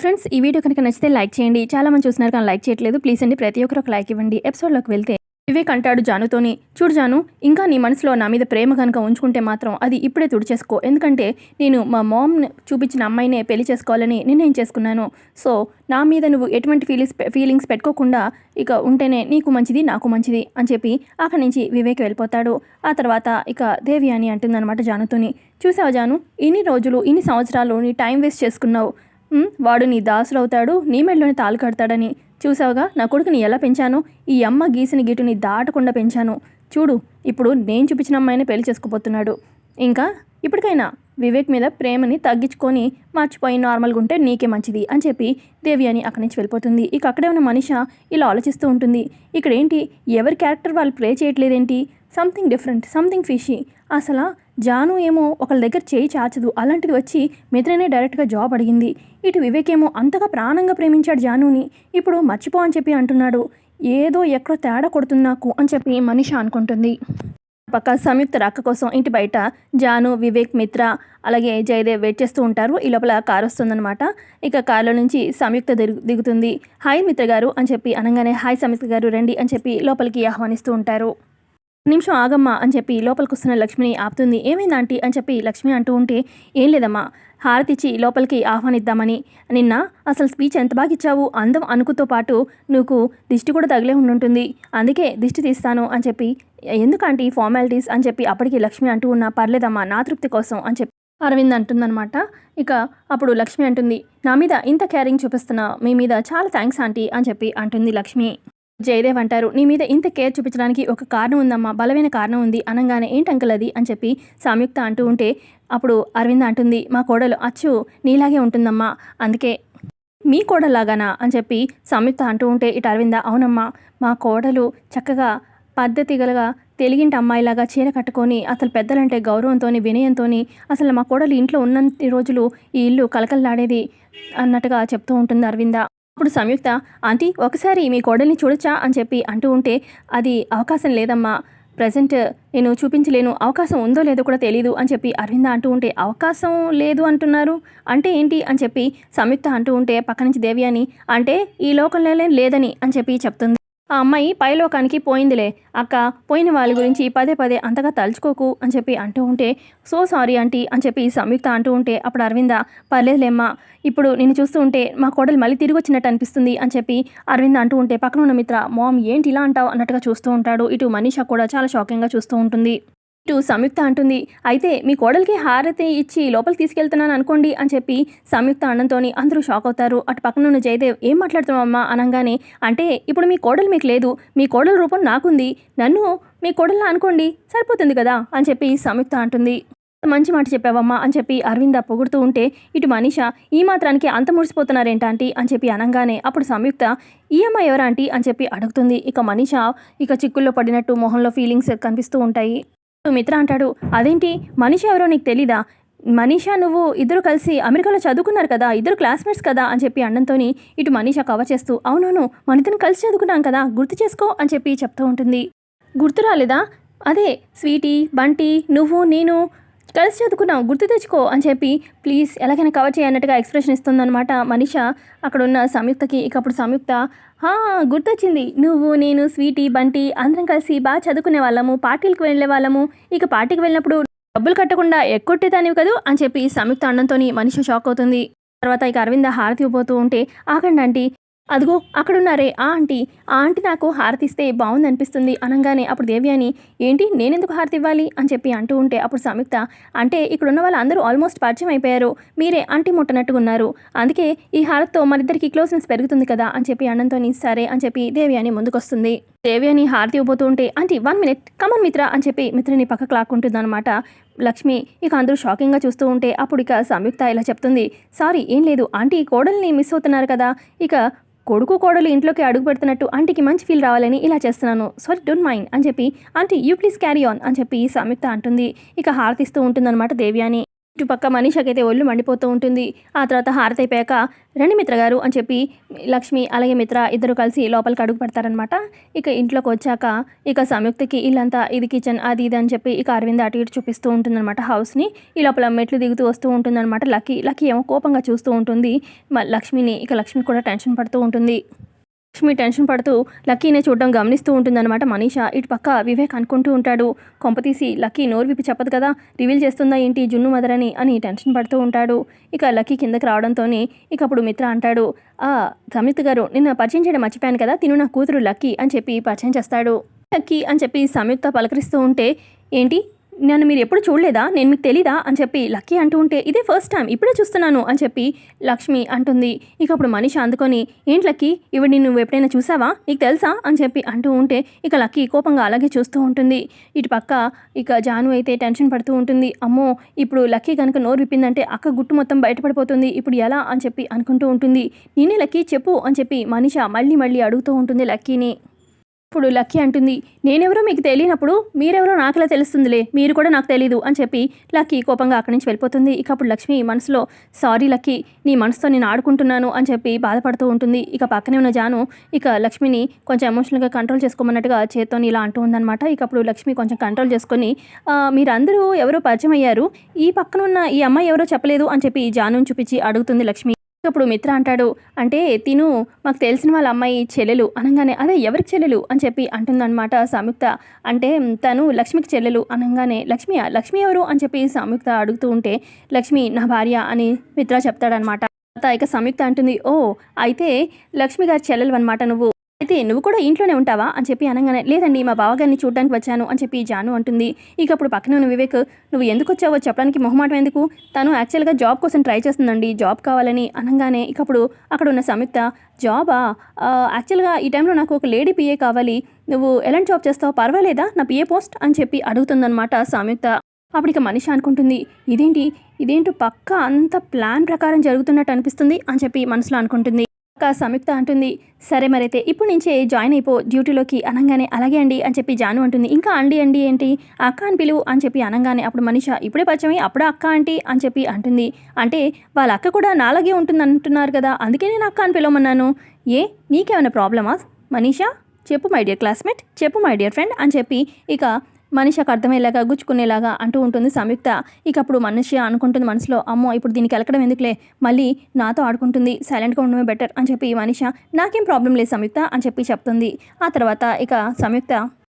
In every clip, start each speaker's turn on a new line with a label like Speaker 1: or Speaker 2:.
Speaker 1: Friends ఈ video కనుక నచ్చితే లైక్ చేయండి. చాలా మంది చూస్తున్నారు కానీ లైక్ చేయట్లేదు. ప్లీజ్ అండి ప్రతి ఒక్కరు ఒక లైక్ ఇవ్వండి. ఎపిసోడ్లోకి వెళ్తే వివేక్ అంటాడు జానుతోని చూడు జాను ఇంకా నీ మనసులో నా మీద ప్రేమ కనుక ఉంచుకుంటే మాత్రం అది ఇప్పుడే తుడిచేసుకో. ఎందుకంటే నేను మా మామ్ చూపించిన అమ్మాయినే పెళ్ళి చేసుకోవాలని నిర్ణయం చేసుకున్నాను. సో నా మీద నువ్వు ఎటువంటి ఫీలింగ్స్ ఫీలింగ్స్ పెట్టుకోకుండా ఇక ఉంటేనే నీకు మంచిది నాకు మంచిది అని చెప్పి అక్కడి నుంచి వివేక్ వెళ్ళిపోతాడు. ఆ తర్వాత ఇక దేవి అని అంటుందన్నమాట జానుతోని చూసావా జాను ఇన్ని రోజులు ఇన్ని సంవత్సరాలు నీ టైం వేస్ట్ చేసుకున్నావు. వాడు నీ దాసుడు అవుతాడు నీ మెడలోని తాలు కడతాడని. చూసావుగా నా కొడుకుని ఎలా పెంచాను? ఈ అమ్మ గీసిన గీటుని దాటకుండా పెంచాను. చూడు ఇప్పుడు నేను చూపించిన అమ్మాయిని పెళ్ళి చేసుకుపోతున్నాడు. ఇంకా ఇప్పటికైనా వివేక్ మీద ప్రేమని తగ్గించుకొని మర్చిపోయి నార్మల్గా ఉంటే నీకే మంచిది అని చెప్పి దేవి అని అక్కడి నుంచి వెళ్ళిపోతుంది. ఇక అక్కడే ఉన్న మనిష ఇలా ఆలోచిస్తూ ఉంటుంది. ఇక్కడ ఏంటి ఎవరి క్యారెక్టర్ వాళ్ళు play చేయట్లేదేంటి? Something different something fishy. అసలు జాను ఏమో ఒకళ్ళ దగ్గర చేయి చాచదు. అలాంటిది వచ్చి మిత్రనే డైరెక్ట్గా జాబ్ అడిగింది. ఇటు వివేక్ ఏమో అంతగా ప్రాణంగా ప్రేమించాడు జానుని. ఇప్పుడు మర్చిపో అని చెప్పి అంటున్నాడు. ఏదో ఎక్కడో తేడా కొడుతుంది నాకు అని చెప్పి మనిష అనుకుంటుంది. పక్క సంయుక్త రాక కోసం ఇంటి బయట జాను వివేక్ మిత్ర అలాగే జయదేవ్ వెయిట్ చేస్తూ ఉంటారు. ఈ లోపల కారు వస్తుందన్నమాట. ఇక కారులో నుంచి సంయుక్త దిగు దిగుతుంది. హాయ్ మిత్ర గారు అని చెప్పి అనగానే హాయ్ సంయుక్త గారు రండి అని చెప్పి లోపలికి ఆహ్వానిస్తూ ఉంటారు. నిమిషం ఆగమ్మా అని చెప్పి లోపలికి వస్తున్న లక్ష్మిని ఆపుతుంది. ఏమైంది ఆంటీ? అని చెప్పి లక్ష్మి అంటూ ఉంటే ఏం లేదమ్మా హారతిచ్చి లోపలికి ఆహ్వానిద్దామని. నిన్న అసలు స్పీచ్ ఎంత బాగా ఇచ్చావు? అందం అనుకుతో పాటు నువ్వు దిష్టి కూడా తగిలే ఉండుంటుంది. అందుకే దిష్టి తీస్తాను అని చెప్పి ఎందుకంటే ఫార్మాలిటీస్? అని చెప్పి అప్పటికి లక్ష్మి అంటూ ఉన్నా పర్లేదమ్మా నా తృప్తి కోసం అని చెప్పి అరవింద్ అంటుందన్నమాట. ఇక అప్పుడు లక్ష్మి అంటుంది నా మీద ఇంత కేరింగ్ చూపిస్తున్నా మీ మీద చాలా థ్యాంక్స్ ఆంటీ అని చెప్పి అంటుంది లక్ష్మి. జయదేవ్ అంటారు. నీ మీద ఇంత కేర్ చూపించడానికి ఒక కారణం ఉందమ్మా బలమైన కారణం ఉంది అనగానే ఏంటి అది అని చెప్పి సంయుక్త అంటూ ఉంటే అప్పుడు అరవింద్ అంటుంది మా కోడలు అచ్చు నీలాగే ఉంటుందమ్మా అందుకే మీ కోడలాగానా అని చెప్పి సంయుక్త అంటూ ఉంటే ఇటు అరవింద అవునమ్మా మా కోడలు చక్కగా పద్ధతి గలగా తెలిగింటి అమ్మాయిలాగా చీర కట్టుకొని అసలు పెద్దలంటే గౌరవంతో వినయంతో అసలు మా కోడలు ఇంట్లో ఉన్న రోజులు ఈ ఇల్లు కలకల్లాడేది అన్నట్టుగా చెప్తూ ఉంటుంది అరవింద. అప్పుడు సంయుక్త ఆంటీ ఒకసారి మీ కోడల్ని చూడొచ్చా? అని చెప్పి అంటూ ఉంటే అది అవకాశం లేదమ్మా. ప్రజెంట్ నేను చూపించలేను. అవకాశం ఉందో లేదో కూడా తెలియదు అని చెప్పి అరవింద అంటూ ఉంటే అవకాశం లేదు అంటున్నారు. అంటే ఏంటి? అని చెప్పి సంయుక్త అంటూ ఉంటే పక్క నుంచి దేవి అని అంటే ఈ లోకంలోనే లేదని అని చెప్పి చెప్తుంది. ఆ అమ్మాయి పైలోకానికి పోయిందిలే. అక్క పోయిన వాళ్ళ గురించి పదే పదే అంతగా తలుచుకోకు అని చెప్పి అంటూ ఉంటే సో సారీ ఆంటీ అని చెప్పి సంయుక్త అంటూ ఉంటే అప్పుడు అరవింద పర్లేదులేమ్మా ఇప్పుడు నేను చూస్తూ ఉంటే మా కోడలు మళ్ళీ తిరిగి వచ్చినట్టు అనిపిస్తుంది అని చెప్పి అరవింద్ అంటూ ఉంటే పక్కన ఉన్న మిత్ర మామ్ ఏంటి ఇలా అంటావు? అన్నట్టుగా చూస్తూ ఉంటాడు. ఇటు మనీషా కూడా చాలా షాకింగ్గా చూస్తూ ఉంటుంది. ఇటు సంయుక్త అంటుంది. అయితే మీ కోడలికి హారతి ఇచ్చి లోపలికి తీసుకెళ్తున్నాను అనుకోండి అని చెప్పి సంయుక్త అన్నంతోని అందరూ షాక్ అవుతారు. అటు పక్కన ఉన్న జయదేవ్ ఏం మాట్లాడుతున్నామమ్మా అనగానే అంటే ఇప్పుడు మీ కోడలు మీకు లేదు. మీ కోడల రూపం నాకుంది. నన్ను మీ కోడల్లా అనుకోండి. సరిపోతుంది కదా? అని చెప్పి సంయుక్త అంటుంది. మంచి మాట చెప్పావమ్మా అని చెప్పి అరవింద పొగుడుతూ ఉంటే ఇటు మనీష ఈ మాత్రానికి అంత మురిసిపోతున్నారేంటాంటీ అని చెప్పి అనగానే అప్పుడు సంయుక్త ఈ అమ్మాయి ఎవరా ఆంటీ? అని చెప్పి అడుగుతుంది. ఇక మనీష ఇక చిక్కుల్లో పడినట్టు మొహంలో ఫీలింగ్స్ కనిపిస్తూ ఉంటాయి. మిత్ర అంటాడు. అదేంటి? మనిషి ఎవరో నీకు తెలీదా? మనీషా నువ్వు ఇద్దరు కలిసి అమెరికాలో చదువుకున్నారు కదా ఇద్దరు క్లాస్మేట్స్ కదా అని చెప్పి అన్నంతోని ఇటు మనీషా కవర్ చేస్తూ అవునవును మన కలిసి చదువుకున్నాం కదా గుర్తు చేసుకో అని చెప్పి చెప్తూ ఉంటుంది. గుర్తు రాలేదా? అదే స్వీటీ బంటి నువ్వు నేను కలిసి చదువుకున్నాం గుర్తు తెచ్చుకో అని చెప్పి ప్లీజ్ ఎలాగైనా కవర్ చేయన్నట్టుగా ఎక్స్ప్రెషన్ ఇస్తుందన్నమాట మనిష. అక్కడ ఉన్న సంయుక్తకి ఇక అప్పుడు సంయుక్త గుర్తొచ్చింది. నువ్వు నేను స్వీటీ బంటి అందరం కలిసి బాగా చదువుకునే వాళ్ళము పార్టీలకు వెళ్ళే వాళ్ళము. ఇక పార్టీకి వెళ్ళినప్పుడు డబ్బులు కట్టకుండా ఎక్కొట్టేదానివి కదూ? అని చెప్పి సంయుక్త అన్నంతో మనిషి షాక్ అవుతుంది. తర్వాత ఇక అరవింద హారతి ఇవ్వబోతూ ఉంటే ఆగండి అదిగో అక్కడున్నారే ఆ ఆంటీ. ఆ ఆంటీ నాకు హారతి ఇస్తే బాగుంది అనిపిస్తుంది అనగానే అప్పుడు దేవి అని ఏంటి నేనెందుకు హారతి ఇవ్వాలి అని చెప్పి అంటూ ఉంటే అప్పుడు సంయుక్త అంటే ఇక్కడున్న వాళ్ళందరూ ఆల్మోస్ట్ పరిచయం అయిపోయారు. మీరే ఆంటీ ముట్టనట్టుగా ఉన్నారు అందుకే ఈ హారతితో మరిద్దరికి క్లోజ్నెస్ పెరుగుతుంది కదా? అని చెప్పి అన్నంతోని సరే అని చెప్పి దేవి అని ముందుకొస్తుంది. దేవి అని హారతి ఇవ్వబోతూ ఉంటే aunty one minute come on Mitra అని చెప్పి మిత్రని పక్కకు లాక్కుంటుంది అనమాట లక్ష్మి ఇక అందరూ షాకింగ్గా చూస్తూ ఉంటే అప్పుడు ఇక సంయుక్త ఇలా చెప్తుంది సారీ ఏం లేదు. ఆంటీ కోడల్ని మిస్ అవుతున్నారు కదా. ఇక కొడుకు కోడలు ఇంట్లోకి అడుగు పెడుతున్నట్టు ఆంటీకి మంచి ఫీల్ రావాలని ఇలా చేస్తున్నాను. సారీ డోంట్ మైండ్ అని చెప్పి aunty you please carry on అని చెప్పి సంయుక్త అంటుంది. ఇక హారతిస్తూ ఉంటుందన్నమాట దేవ్యాని. ఇటుపక్క మనీషకైతే ఒళ్ళు మండిపోతూ ఉంటుంది. ఆ తర్వాత హారతి అయిపోయాక రండి మిత్ర గారు అని చెప్పి లక్ష్మి అలాగే మిత్ర ఇద్దరు కలిసి లోపలికి అడుగు పెడతారనమాట ఇక ఇంట్లోకి వచ్చాక ఇక సంయుక్తకి ఇల్లంతా ఇది కిచెన్ అది ఇది అని చెప్పి ఇక అరవింద్ అటు ఇటు చూపిస్తూ ఉంటుందన్నమాట హౌస్ని ఈ లోపల మెట్లు దిగుతూ వస్తూ ఉంటుందన్నమాట. లక్కీ లక్కీ ఏమో కోపంగా చూస్తూ ఉంటుంది. మ- లక్ష్మిని ఇక లక్ష్మి కూడా టెన్షన్ పడుతూ ఉంటుంది. లక్ష్మి టెన్షన్ పడుతూ లక్కీనే చూడడం గమనిస్తూ ఉంటుందన్నమాట మనీషా. ఇటు పక్క వివేక్ అనుకుంటూ ఉంటాడు. కొంపతీసి లక్కీ నోరు విప్పి చెప్పదు కదా రివీల్ చేస్తుందా ఏంటి జున్ను మదరని అని టెన్షన్ పడుతూ ఉంటాడు. ఇక లక్కీ కిందకి రావడంతో ఇక అప్పుడు మిత్ర అంటాడు ఆ సమిత్ గారు నిన్న పరిచయం చేయడం మర్చిపోయాను కదా తిను నా కూతురు లక్కీ అని చెప్పి పరిచయం చేస్తాడు. లక్కీ అని చెప్పి సంయుక్త పలకరిస్తూ ఉంటే ఏంటి? నన్ను మీరు ఎప్పుడు చూడలేదా? నేను మీకు తెలీదా? అని చెప్పి లక్కీ అంటూ ఉంటే ఇదే ఫస్ట్ టైం ఇప్పుడే చూస్తున్నాను అని చెప్పి లక్ష్మి అంటుంది. ఇక అప్పుడు మనిషి అందుకొని ఏంటి లక్కీ? ఇవి నువ్వు ఎప్పుడైనా చూసావా? నీకు తెలుసా? అని చెప్పి అంటూ ఉంటే ఇక లక్కీ కోపంగా అలాగే చూస్తూ ఉంటుంది. ఇటు పక్క ఇక జాను అయితే టెన్షన్ పడుతూ ఉంటుంది. అమ్మో ఇప్పుడు లక్కీ కనుక నోరు విప్పిందంటే అక్క గుట్టు మొత్తం బయటపడిపోతుంది. ఇప్పుడు ఎలా? అని చెప్పి అనుకుంటూ ఉంటుంది. నేనే లక్కీ చెప్పు అని చెప్పి మనిష మళ్ళీ మళ్ళీ అడుగుతూ ఉంటుంది లక్కీని. ఇప్పుడు లక్కీ అంటుంది నేనెవరో మీకు తెలియనప్పుడు మీరెవరో నాకులా తెలుస్తుందిలే? మీరు కూడా నాకు తెలీదు అని చెప్పి లక్కీ కోపంగా అక్కడి నుంచి వెళ్ళిపోతుంది. ఇక అప్పుడు లక్ష్మి మనసులో సారీ లక్కీ నీ మనసుతో నేను ఆడుకుంటున్నాను అని చెప్పి బాధపడుతూ ఉంటుంది. ఇక పక్కనే ఉన్న జాను ఇక లక్ష్మిని కొంచెం ఎమోషనల్గా కంట్రోల్ చేసుకోమన్నట్టుగా చేత్తోని ఇలా అంటూ ఉందన్నమాట. ఇక అప్పుడు లక్ష్మి కొంచెం కంట్రోల్ చేసుకొని మీరందరూ ఎవరో పరిచయం అయ్యారు? ఈ పక్కన ఉన్న ఈ అమ్మాయి ఎవరో చెప్పలేదు అని చెప్పి జానుని చూపించి అడుగుతుంది లక్ష్మి. అప్పుడు మిత్ర అంటాడు అంటే తిను మాకు తెలిసిన వాళ్ళ అమ్మాయి చెల్లెలు అనగానే అదే ఎవరికి చెల్లెలు? అని చెప్పి అంటుందన్నమాట సంయుక్త అంటే తను లక్ష్మికి చెల్లెలు అనగానే లక్ష్మి లక్ష్మి ఎవరు? అని చెప్పి సంయుక్త అడుగుతూ ఉంటే లక్ష్మి నా భార్య అని మిత్ర చెప్తాడనమాట ఇక సంయుక్త అంటుంది ఓ అయితే లక్ష్మి గారి చెల్లెలు అనమాట నువ్వు. అయితే నువ్వు కూడా ఇంట్లోనే ఉంటావా? అని చెప్పి అనగానే లేదండి మా బావగారిని చూడడానికి వచ్చాను అని చెప్పి జాను అంటుంది. ఇక అప్పుడు పక్కన ఉన్న వివేక్ నువ్వు ఎందుకు వచ్చావో చెప్పడానికి మొహమాటం ఎందుకు? తను యాక్చువల్గా జాబ్ కోసం ట్రై చేస్తుందండి జాబ్ కావాలని అనగానే ఇక అప్పుడు అక్కడ ఉన్న సంయుక్త జాబా? యాక్చువల్గా ఈ టైంలో నాకు ఒక లేడీ పిఏ కావాలి. నువ్వు ఎలాంటి జాబ్ చేస్తావు? పర్వాలేదా? నా పిఏ పోస్ట్? అని చెప్పి అడుగుతుందనమాట సంయుక్త. అప్పుడు ఇక మనిషి అనుకుంటుంది ఇదేంటి? ఇదేంటి పక్క అంత ప్లాన్ ప్రకారం జరుగుతున్నట్టు అనిపిస్తుంది? అని చెప్పి మనసులో అనుకుంటుంది. కా సంయుక్త అంటుంది. సరే మరైతే ఇప్పుడు నుంచే జాయిన్ అయిపో డ్యూటీలోకి అనగానే అలాగే అండి అని చెప్పి జాను అంటుంది. ఇంకా అండి అండి ఏంటి? అక్క అని పిలువు అని చెప్పి అనగానే అప్పుడు మనిష ఇప్పుడే పరిచయం అప్పుడే అక్క ఆంటీ? అని చెప్పి అంటుంది. అంటే వాళ్ళ అక్క కూడా నాలాగే ఉంటుంది అంటున్నారు కదా అందుకే నేను అక్క అని పిలవమన్నాను. ఏ నీకేమైనా ప్రాబ్లమా? మనీషా? చెప్పు మై డియర్ క్లాస్మేట్ చెప్పు మై డియర్ ఫ్రెండ్ అని చెప్పి ఇక మనిషికి అర్థమయ్యేలాగా గుచ్చుకునేలాగా అంటూ ఉంటుంది సంయుక్త. ఇక అప్పుడు మనిషి అనుకుంటుంది మనసులో అమ్మో ఇప్పుడు దీనికి ఎలకడం ఎందుకులే? మళ్ళీ నాతో ఆడుకుంటుంది సైలెంట్గా ఉండడమే బెటర్ అని చెప్పి మనిష నాకేం ప్రాబ్లం లేదు సంయుక్త అని చెప్పి చెప్తుంది. ఆ తర్వాత ఇక సంయుక్త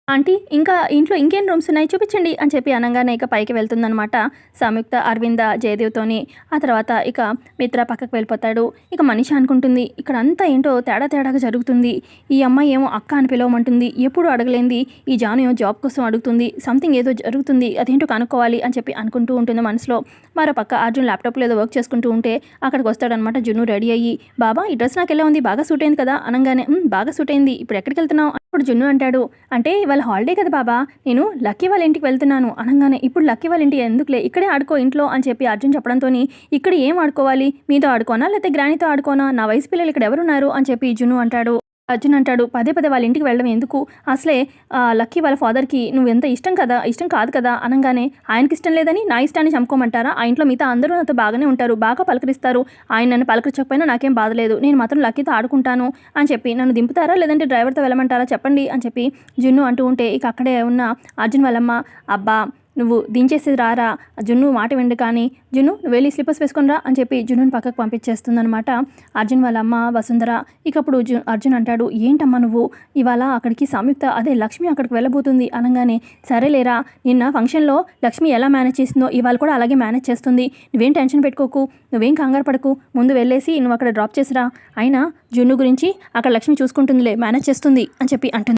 Speaker 1: ఆంటీ ఇంకా ఇంట్లో ఇంకేం రూమ్స్ ఉన్నాయి? చూపించండి అని చెప్పి అనగానే ఇక పైకి వెళ్తుందనమాట సంయుక్త అరవింద జయదేవ్తోని. ఆ తర్వాత ఇక మిత్ర పక్కకు వెళ్ళిపోతాడు. ఇక మనిషి అనుకుంటుంది ఇక్కడ అంతా ఏంటో తేడా తేడాగా జరుగుతుంది. ఈ అమ్మాయి ఏమో అక్క అని పిలవమంటుంది. ఎప్పుడు అడగలేంది. ఈ జాను ఏమో జాబ్ కోసం అడుగుతుంది. సంథింగ్ ఏదో జరుగుతుంది. అదేంటో కనుక్కోవాలి అని చెప్పి అనుకుంటూ ఉంటుంది మనసులో. మరో పక్క అర్జున్ ల్యాప్టాప్లో ఏదో వర్క్ చేసుకుంటూ ఉంటే అక్కడికి వస్తాడనమాట జున్ను రెడీ అయ్యి. బాబా ఈ డ్రెస్ నాకు ఎలా ఉంది? బాగా సూట్ అయింది కదా? అనగానే బాగా సూట్ అయింది. ఇప్పుడు ఎక్కడికి వెళ్తున్నావు? అప్పుడు జున్ను అంటాడు. అంటే ఇవాళ హాలిడే కదా బాబా నేను లక్కీ వాళ్ళ ఇంటికి వెళ్తున్నాను అనగానే ఇప్పుడు లక్కీ వాళ్ళ ఇంటి ఎందుకులే? ఇక్కడే ఆడుకో ఇంట్లో అని చెప్పి అర్జున్ చెప్పడంతో ఇక్కడ ఏం ఆడుకోవాలి? మీతో ఆడుకోనా? లేకపోతే గ్రానీతో ఆడుకోనా? నా వయసు పిల్లలు ఇక్కడ ఎవరున్నారు? అని చెప్పి జున్ను అంటాడు. అర్జున్ అంటాడు పదే పదే వాళ్ళ ఇంటికి వెళ్ళడం ఎందుకు? అసలే లక్కీ వాళ్ళ ఫాదర్కి నువ్వు ఎంత ఇష్టం కదా ఇష్టం కాదు కదా అనగానే ఆయనకి ఇష్టం లేదని నా ఇష్టాన్ని చంపుకోమంటారా? ఆ ఇంట్లో మిగతా అందరూ నాతో బాగానే ఉంటారు బాగా పలకరిస్తారు. ఆయన నన్ను పలకరించకపోయినా నాకేం బాధ లేదు. నేను మాత్రం లక్కీతో ఆడుకుంటాను అని చెప్పి నన్ను దింపుతారా? లేదంటే డ్రైవర్తో వెళ్ళమంటారా? చెప్పండి అని చెప్పి జున్ను అంటూ ఉంటే ఇక అక్కడే ఉన్న అర్జున్ వాళ్ళమ్మ అబ్బా నువ్వు దించేసి రారా? జున్ను మాట విండు కానీ జున్ను నువ్వు వెళ్ళి స్లిప్పర్స్ వేసుకొని రా అని చెప్పి జున్నుని పక్కకు పంపించేస్తుందనమాట అర్జున్ వాళ్ళ అమ్మ వసుంధర ఇక అప్పుడు జు అర్జున్ అంటాడు ఏంటమ్మా నువ్వు? ఇవాళ అక్కడికి సంయుక్త అదే లక్ష్మి అక్కడికి వెళ్ళబోతుంది అనగానే సరేలేరా నిన్న ఫంక్షన్లో లక్ష్మి ఎలా మేనేజ్ చేసిందో ఇవాళ కూడా అలాగే మేనేజ్ చేస్తుంది. నువ్వేం టెన్షన్ పెట్టుకోకు నువ్వేం కంగారు పడకు. ముందు వెళ్ళేసి నువ్వు అక్కడ డ్రాప్ చేసిరా. అయినా జున్ను గురించి అక్కడ లక్ష్మి చూసుకుంటుందిలే మేనేజ్ చేస్తుంది అని చెప్పి అంటుంది.